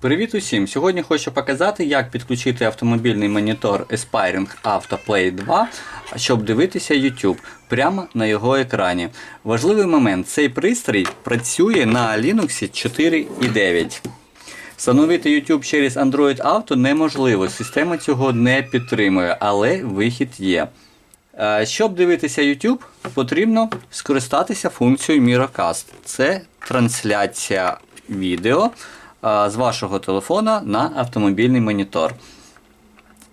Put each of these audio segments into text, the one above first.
Привіт усім! Сьогодні хочу показати, як підключити автомобільний монітор Aspiring AutoPlay 2, щоб дивитися YouTube прямо на його екрані. Важливий момент: цей пристрій працює на Linux 4.9. Встановити YouTube через Android Auto неможливо, система цього не підтримує, але вихід є. Е, Щоб дивитися YouTube, потрібно скористатися функцією Miracast. Це трансляція відео з вашого телефона на автомобільний монітор.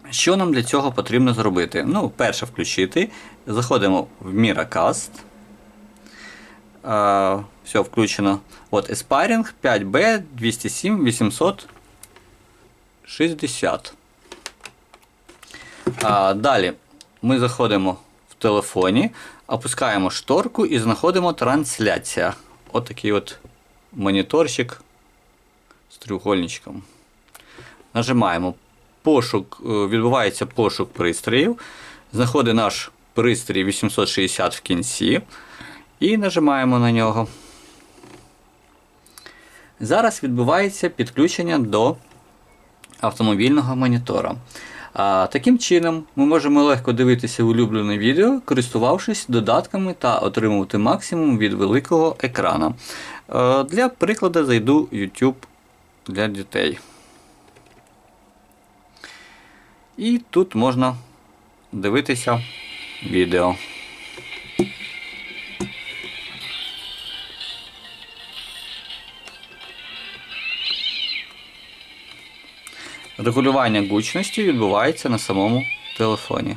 Що нам для цього потрібно зробити? Ну, перше включити. Заходимо в Miracast. Е, Все включено. От Aspiring 5B 207 860. А, далі ми заходимо в телефоні, опускаємо шторку і знаходимо трансляція. От такий от моніторчик з треугольничком. Нажимаємо пошук, е, відбувається пошук пристроїв. Знаходить наш пристрій 860 в кінці. І нажимаємо на нього. Зараз відбувається підключення до автомобільного монітора. А, таким чином, ми можемо легко дивитися улюблене відео, користувавшись додатками та отримувати максимум від великого екрана. Е, для прикладу зайду YouTube для дітей. І тут можна дивитися відео. Регулювання гучності відбувається на самому телефоні.